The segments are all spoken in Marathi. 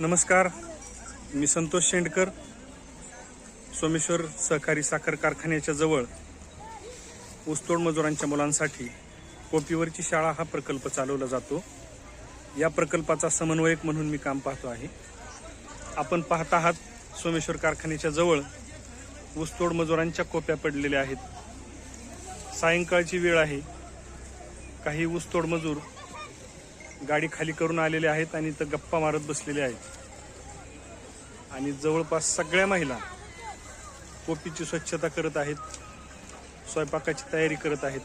नमस्कार मी संतोष शेंडकर सोमेश्वर सहकारी साखर कारखान्याच्या जवळ ऊसतोड मजुरांच्या मुलांसाठी कोपीवरची शाळा हा प्रकल्प चालवला जातो. या प्रकल्पाचा समन्वयक म्हणून मी काम पाहतो आहे. आपण पाहत आहात सोमेश्वर कारखान्याच्या जवळ ऊसतोड मजुरांच्या कोप्या पडलेल्या आहेत. सायंकाळची वेळ आहे. काही ऊसतोड मजूर गाडी खाली करून आलेले आहेत आणि इथं गप्पा मारत बसलेले आहेत. आणि जवळपास सगळ्या महिला कोपीची स्वच्छता करत आहेत स्वयंपाकाची तयारी करत आहेत.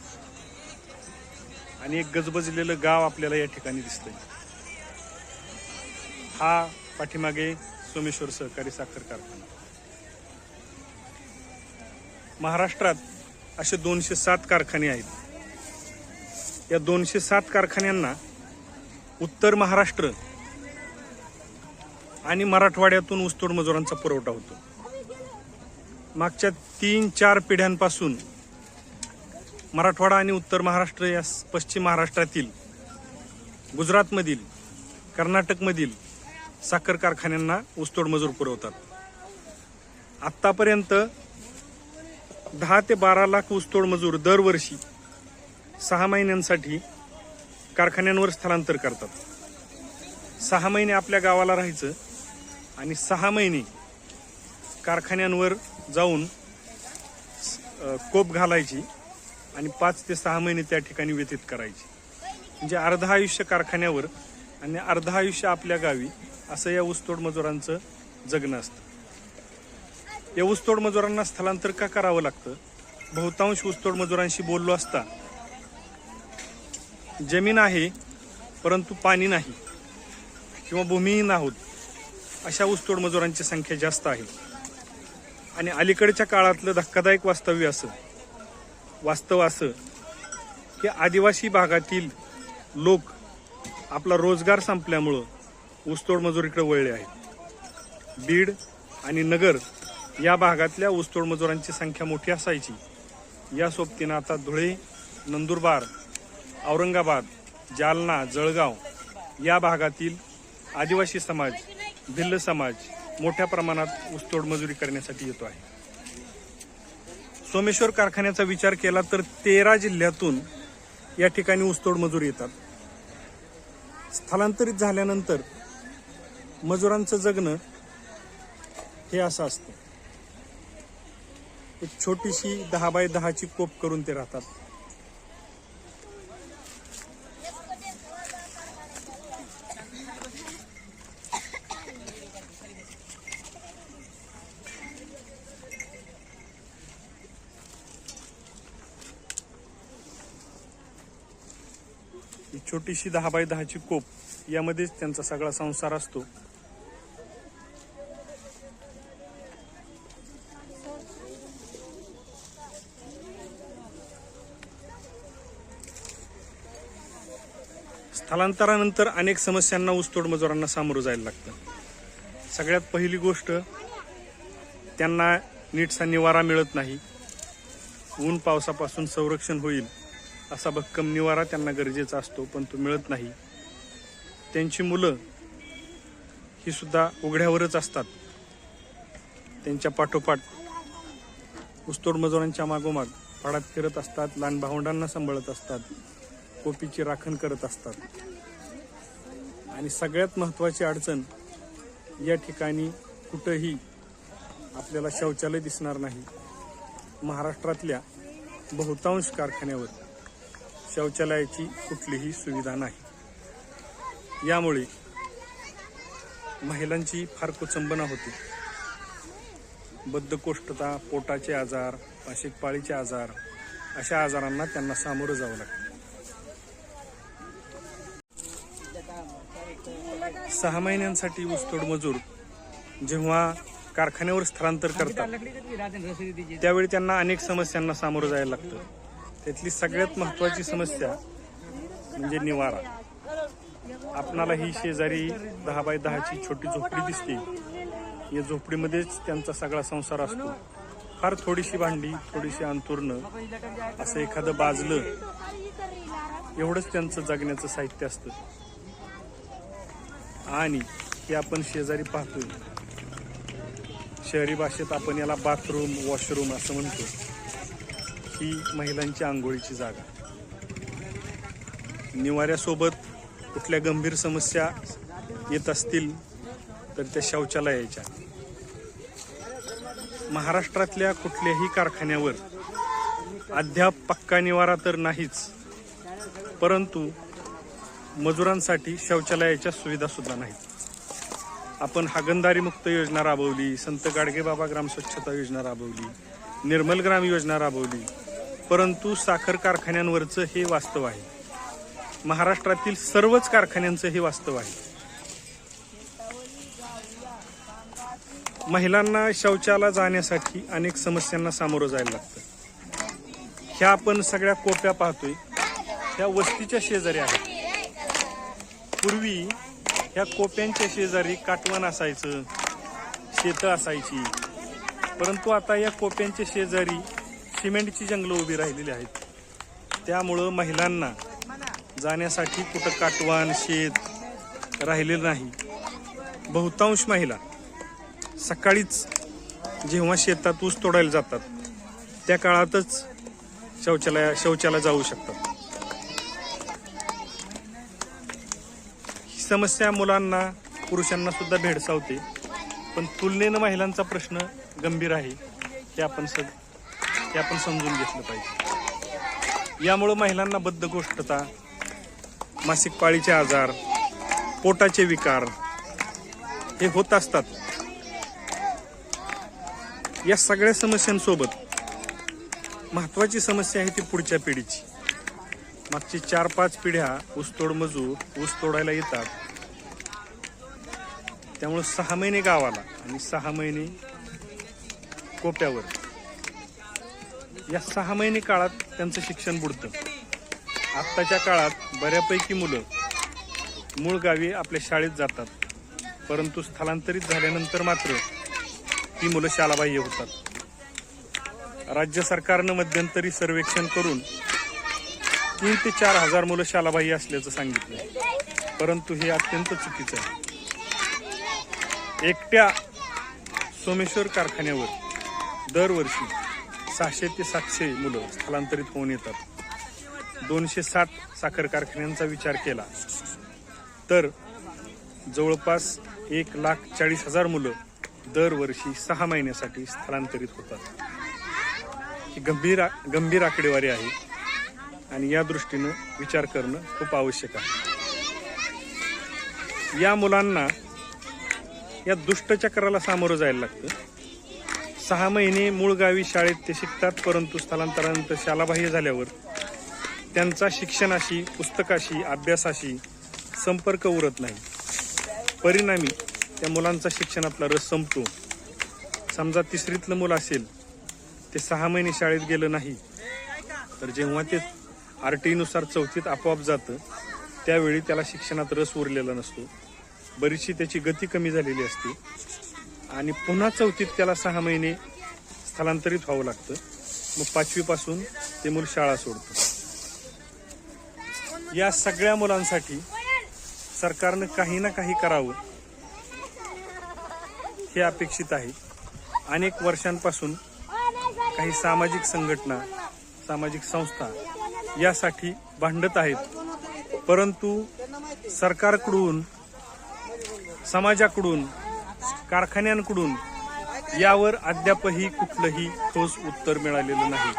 आणि एक गजबजलेलं गाव आपल्याला या ठिकाणी दिसतंय. हा पाठीमागे सोमेश्वर सहकारी साखर कारखाना. महाराष्ट्रात असे दोनशे सात कारखाने आहेत. या दोनशे सात कारखान्यांना उत्तर महाराष्ट्र आणि मराठवाड्यातून ऊसतोड मजुरांचा पुरवठा होतो. मागच्या तीन चार पिढ्यांपासून मराठवाडा आणि उत्तर महाराष्ट्र या पश्चिम महाराष्ट्रातील गुजरातमधील कर्नाटकमधील साखर कारखान्यांना ऊसतोड मजूर पुरवतात. आत्तापर्यंत दहा ते बारा लाख ऊसतोड मजूर दरवर्षी सहा महिन्यांसाठी कारखान्यांवर स्थलांतर करतात. सहा महिने आपल्या गावाला राहायचं आणि सहा महिने कारखान्यांवर जाऊन कोप घालायची आणि पाच ते सहा महिने त्या ठिकाणी व्यतीत करायची. म्हणजे अर्धा आयुष्य कारखान्यावर आणि अर्धा आयुष्य आपल्या गावी असं या ऊसतोड मजुरांचं जगणं असतं. या ऊसतोड मजुरांना स्थलांतर का करावं लागतं? बहुतांश ऊसतोड मजुरांशी बोललो असता जमीन आहे परंतु पाणी नाही किंवा भूमिहीन आहोत अशा ऊसतोड मजुरांची संख्या जास्त आहे. आणि अलीकडच्या काळातलं धक्कादायक वास्तव्य असं वास्तव असं की आदिवासी भागातील लोक आपला रोजगार संपल्यामुळं ऊसतोड मजूर इकडे वळले आहेत. बीड आणि नगर या भागातल्या ऊसतोड मजुरांची संख्या मोठी असायची. या सोबतीनं आता धुळे नंदुरबार औरंगाबाद जालना जळगाव या भागातील आदिवासी समाज भिल्ल समाज मोठ्या प्रमाणात ऊसतोड मजुरी करण्यासाठी येतो आहे. सोमेश्वर कारखान्याचा विचार केला तर तेरा जिल्ह्यातून या ठिकाणी ऊसतोड मजूर येतात. स्थलांतरित झाल्यानंतर मजुरांचं जगणं हे असं असतं. एक छोटीशी दहा बाय दहाची कोप करून ते राहतात. ही छोटीशी दहा बाय दहाची कोप यामध्येच त्यांचा सगळा संसार असतो. स्थलांतरानंतर अनेक समस्यांना ऊसतोड मजुरांना सामोरं जायला लागतं. सगळ्यात पहिली गोष्ट त्यांना नीटसा निवारा मिळत नाही. ऊन पावसापासून संरक्षण होईल. असा भक्कम निवारा त्यांना गरजेचा असतो पण तो मिळत नाही. त्यांची मुलं ही सुद्धा उघड्यावरच असतात. त्यांच्या पाठोपाठ ऊसतोड मजुरांच्या मागोमाग पाडात फिरत असतात लहान भावंडांना सांभाळत असतात कोपीची राखण करत असतात. आणि सगळ्यात महत्त्वाची अडचण या ठिकाणी कुठंही आपल्याला शौचालय दिसणार नाही. महाराष्ट्रातल्या बहुतांश कारखान्यावर शौचालयाची कुठलीही सुविधा नाही. यामुळे महिलांची फार कुचंबना होती. बद्धकोष्ठता पोटाचे आजार मासिक पाळीचे आजार अशा आजारांना त्यांना सामोरं जावं लागतं. सहा महिन्यांसाठी ऊसतोड मजूर जेव्हा कारखान्यावर स्थलांतर करतात त्यावेळी त्यांना अनेक समस्यांना सामोरं जायला लागतं. त्यातली सगळ्यात महत्वाची समस्या म्हणजे निवारा. आपणाला ही शेजारी दहा बाय दहाची छोटी झोपडी दिसते. या झोपडीमध्येच त्यांचा सगळा संसार असतो. फार थोडीशी भांडी थोडीशी अंतुरणं असं एखादं बाजलं एवढंच त्यांचं जगण्याचं साहित्य असतं. आणि हे आपण शेजारी पाहतोय. शहरी भाषेत आपण याला बाथरूम वॉशरूम असं म्हणतो. ही महिलांची आंघोळीची जागा. निवाऱ्यासोबत कुठल्या गंभीर समस्या येत असतील तर त्या शौचालयाच्या महाराष्ट्रातल्या कुठल्याही कारखान्यावर अद्याप पक्का निवारा तर नाहीच परंतु मजुरांसाठी शौचालयाच्या सुविधा सुद्धा नाहीत. आपण हागंदारी मुक्त योजना राबवली संत गाडगेबाबा ग्राम स्वच्छता योजना राबवली निर्मल ग्राम योजना राबवली परंतु साखर कारखान्यांवरचं हे वास्तव आहे. महाराष्ट्रातील सर्वच कारखान्यांचं हे वास्तव आहे. महिलांना शौचाला जाण्यासाठी अनेक समस्यांना सामोरं जायला लागतं. ह्या आपण सगळ्या कोप्या पाहतोय. ह्या वस्तीच्या शेजारी आहेत. पूर्वी ह्या कोप्यांच्या शेजारी काटवण असायचं शेतं असायची. परंतु आता या कोप्यांच्या शेजारी सिमेंटची जंगलं उभी राहिलेली आहेत. त्यामुळं महिलांना जाण्यासाठी कुठं काटवान शेत राहिलेलं नाही. बहुतांश महिला सकाळीच जेव्हा शेतात ऊस तोडायला जातात त्या काळातच शौचालय शौचाला जाऊ शकतात. ही समस्या मुलांना पुरुषांना सुद्धा भेडसावते. पण तुलनेनं महिलांचा प्रश्न गंभीर आहे हे आपण सग हे आपण समजून घेतलं पाहिजे. यामुळं महिलांना बद्धकोष्ठता मासिक पाळीचे आजार पोटाचे विकार हे होत असतात. या सगळ्या समस्यांसोबत महत्वाची समस्या आहे ती पुढच्या पिढीची. मागची चार पाच पिढ्या ऊसतोड मजूर ऊस तोडायला येतात. त्यामुळे सहा महिने गावाला आणि सहा महिने कोप्यावर. या सहा महिने काळात त्यांचं शिक्षण बुडतं. आत्ताच्या काळात बऱ्यापैकी मुलं मूळ गावी आपल्या शाळेत जातात. परंतु स्थलांतरित झाल्यानंतर मात्र ती मुलं शालाबाह्य होतात. राज्य सरकारनं मध्यंतरी सर्वेक्षण करून तीन ते चार हजार मुलं शालाबाह्य असल्याचं सांगितलं. परंतु हे अत्यंत चुकीचं आहे. एकट्या सोमेश्वर कारखान्यावर दरवर्षी सहाशे ते सातशे मुलं स्थलांतरित होऊन येतात. दोनशे साठ साखर कारखान्यांचा विचार केला. तर जवळपास एक लाख चाळीस हजार मुलं दरवर्षी सहा महिन्यासाठी स्थलांतरित होतात. ही गंभीर गंभीर आकडेवारी आहे आणि या दृष्टीनं विचार करणं खूप आवश्यक आहे. या मुलांना या दुष्टचक्राला सामोरं जायला लागतं. सहा महिने मूळ गावी शाळेत ते शिकतात परंतु स्थलांतरानंतर शालाबाह्य झाल्यावर त्यांचा शिक्षणाशी पुस्तकाशी अभ्यासाशी संपर्क उरत नाही. परिणामी त्या मुलांचा शिक्षणातला रस संपतो. समजा तिसरीतलं मुलं असेल ते सहा महिने शाळेत गेलं नाही तर जेव्हा ते आर टीनुसार चौथीत आपोआप जातं त्यावेळी त्याला शिक्षणात रस उरलेला नसतो. बरीचशी त्याची गती कमी झालेली असते. आणि पुन्हा चौथीत त्याला सहा महिने स्थलांतरित व्हावं लागतं. मग पाचवीपासून ते मूल शाळा सोडतं. या सगळ्या मुलांसाठी सरकारनं काही ना काही करावं हे अपेक्षित आहे. अनेक वर्षांपासून काही सामाजिक संघटना सामाजिक संस्था यासाठी भांडत आहेत. परंतु सरकारकडून समाजाकडून कारखान्यांकडून यावर अद्यापही कुठलंही ठोस उत्तर मिळालेलं नाही.